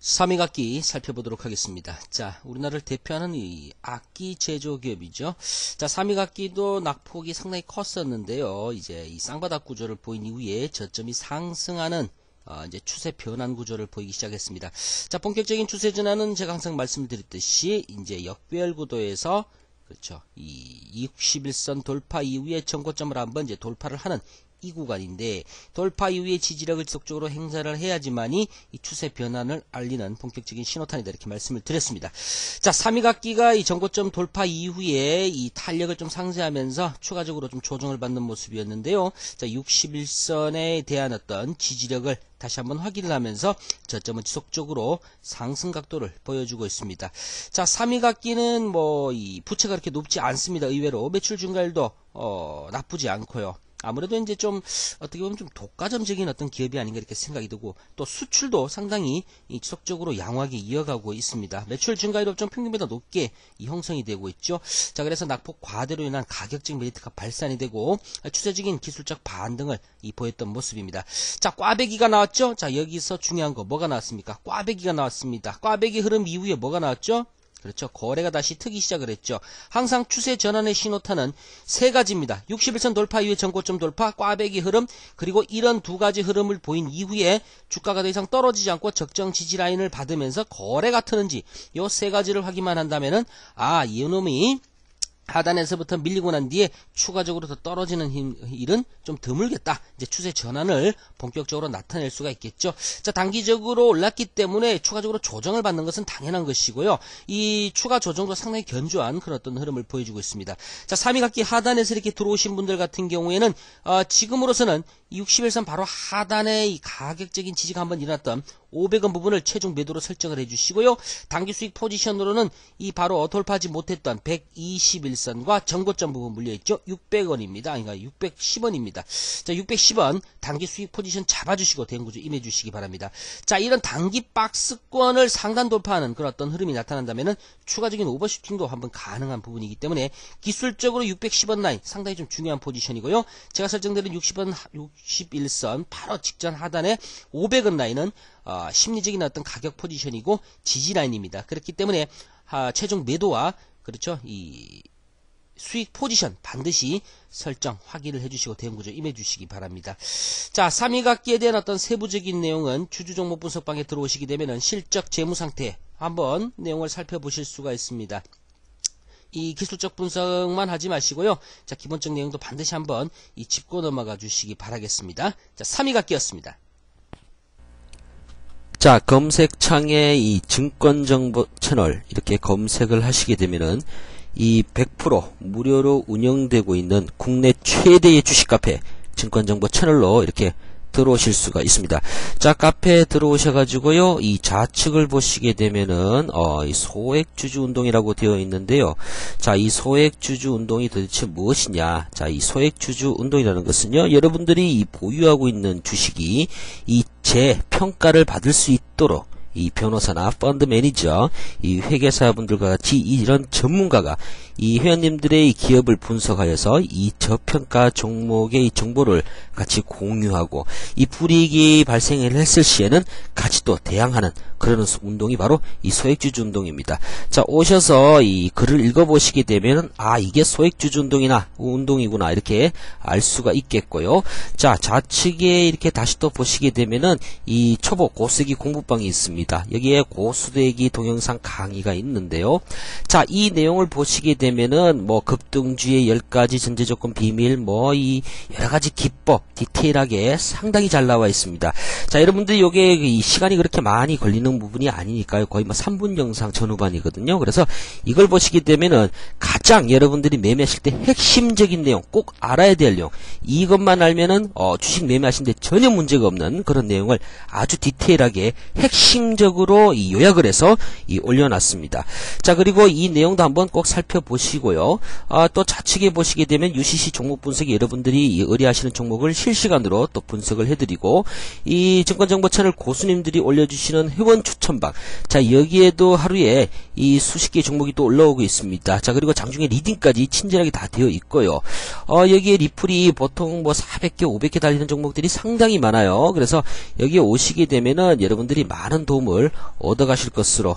삼위악기 살펴보도록 하겠습니다. 자, 우리나라를 대표하는 이 악기 제조 기업이죠. 자, 삼위악기도 낙폭이 상당히 컸었는데요. 이제 이 쌍바닥 구조를 보인 이후에 저점이 상승하는 어, 이제 추세 변환 구조를 보이기 시작했습니다. 자, 본격적인 추세 전환은 제가 항상 말씀드렸듯이 이제 역별 구도에서 그렇죠. 이 61선 돌파 이후에 정고점을 한번 이제 돌파를 하는 이 구간인데 돌파 이후에 지지력을 지속적으로 행사를 해야지만이 이 추세 변환을 알리는 본격적인 신호탄이다 이렇게 말씀을 드렸습니다. 자, 3위 각기가 이 정고점 돌파 이후에 이 탄력을 좀 상쇄하면서 추가적으로 좀 조정을 받는 모습이었는데요. 자, 61선에 대한 어떤 지지력을 다시 한번 확인을 하면서 저점은 지속적으로 상승 각도를 보여주고 있습니다. 자, 3위 각기는 뭐 이 부채가 그렇게 높지 않습니다. 의외로 매출 증가율도 어, 나쁘지 않고요. 아무래도 이제 좀 어떻게 보면 좀 독과점적인 어떤 기업이 아닌가 이렇게 생각이 들고 또 수출도 상당히 지속적으로 양호하게 이어가고 있습니다. 매출 증가율도 좀 평균보다 높게 형성이 되고 있죠. 자 그래서 낙폭 과대로 인한 가격적 메리트가 발산이 되고 추세적인 기술적 반등을 보였던 모습입니다. 자 꽈배기가 나왔죠. 자 여기서 중요한 거 뭐가 나왔습니까? 꽈배기가 나왔습니다. 꽈배기 흐름 이후에 뭐가 나왔죠? 그렇죠. 거래가 다시 트기 시작을 했죠. 항상 추세 전환의 신호탄은 세 가지입니다. 61선 돌파 이후에 전고점 돌파, 꽈배기 흐름, 그리고 이런 두 가지 흐름을 보인 이후에 주가가 더 이상 떨어지지 않고 적정 지지 라인을 받으면서 거래가 트는지 요 세 가지를 확인만 한다면은 아, 이놈이 하단에서부터 밀리고 난 뒤에 추가적으로 더 떨어지는 힘, 일은 좀 드물겠다. 이제 추세 전환을 본격적으로 나타낼 수가 있겠죠. 자, 단기적으로 올랐기 때문에 추가적으로 조정을 받는 것은 당연한 것이고요. 이 추가 조정도 상당히 견조한 그런 어떤 흐름을 보여주고 있습니다. 자, 3위각기 하단에서 이렇게 들어오신 분들 같은 경우에는 어, 지금으로서는 60일선 바로 하단에 이 가격적인 지지가 한번 일어났던 500원 부분을 최종 매도로 설정을 해주시고요. 단기 수익 포지션으로는 이 바로 돌파하지 못했던 121선과 전고점 부분 물려있죠. 600원입니다. 그러니까 610원입니다. 자, 610원 단기 수익 포지션 잡아주시고 대응구조 임해주시기 바랍니다. 자, 이런 단기 박스권을 상단 돌파하는 그런 어떤 흐름이 나타난다면 추가적인 오버슈팅도 한번 가능한 부분이기 때문에 기술적으로 610원 라인 상당히 좀 중요한 포지션이고요. 제가 설정드린 60원, 61선 바로 직전 하단에 500원 라인은 어, 심리적인 어떤 가격 포지션이고 지지 라인입니다. 그렇기 때문에 아, 최종 매도와 그렇죠 이 수익 포지션 반드시 설정 확인을 해주시고 대응구조 임해주시기 바랍니다. 자 3위각기에 대한 어떤 세부적인 내용은 주주 종목 분석방에 들어오시게 되면 실적 재무 상태 한번 내용을 살펴보실 수가 있습니다. 이 기술적 분석만 하지 마시고요. 자, 기본적 내용도 반드시 한번 이 짚고 넘어가 주시기 바라겠습니다. 자, 3위각기였습니다. 자, 검색창에 이 증권 정보 채널 이렇게 검색을 하시게 되면은 이 100% 무료로 운영되고 있는 국내 최대의 주식 카페 증권정보 채널로 이렇게 들어오실 수가 있습니다. 자, 카페에 들어오셔가지고요, 이 좌측을 보시게 되면은, 어, 이 소액주주 운동이라고 되어 있는데요. 자, 이 소액주주 운동이 도대체 무엇이냐? 자, 이 소액주주 운동이라는 것은요, 여러분들이 이 보유하고 있는 주식이 이 재평가를 받을 수 있도록 이 변호사나 펀드 매니저, 이 회계사분들과 같이 이런 전문가가 이 회원님들의 기업을 분석하여서 이 저평가 종목의 정보를 같이 공유하고 이 불이익이 발생을 했을 시에는 같이 또 대항하는 그런 운동이 바로 이 소액주주 운동입니다. 자 오셔서 이 글을 읽어보시게 되면 아 이게 소액주주 운동이나 운동이구나 이렇게 알 수가 있겠고요. 자 좌측에 이렇게 다시 또 보시게 되면은 이 초보 고수기 공부방이 있습니다. 여기에 고수대기 동영상 강의가 있는데요. 자 이 내용을 보시게 되면 되면은 뭐 급등주의 10가지 전제조건 비밀 뭐 이 여러가지 기법 디테일하게 상당히 잘 나와 있습니다. 자 여러분들 요게 이 시간이 그렇게 많이 걸리는 부분이 아니니까요. 거의 뭐 3분 영상 전후반이거든요. 그래서 이걸 보시게 되면은 가장 여러분들이 매매하실 때 핵심적인 내용 꼭 알아야 될 내용 이것만 알면은 어, 주식 매매하시는데 전혀 문제가 없는 그런 내용을 아주 디테일하게 핵심적으로 이 요약을 해서 이 올려놨습니다. 자 그리고 이 내용도 한번 꼭 살펴보시고 보시고요. 아, 또 좌측에 보시게 되면 UCC 종목 분석이 여러분들이 의뢰하시는 종목을 실시간으로 또 분석을 해드리고 이 증권정보 채널 고수님들이 올려주시는 회원 추천방 자 여기에도 하루에 이 수십 개 종목이 또 올라오고 있습니다. 자 그리고 장중에 리딩까지 친절하게 다 되어 있고요. 어, 여기에 리플이 보통 뭐 400개 500개 달리는 종목들이 상당히 많아요. 그래서 여기에 오시게 되면은 여러분들이 많은 도움 도움을 얻어 가실 것으로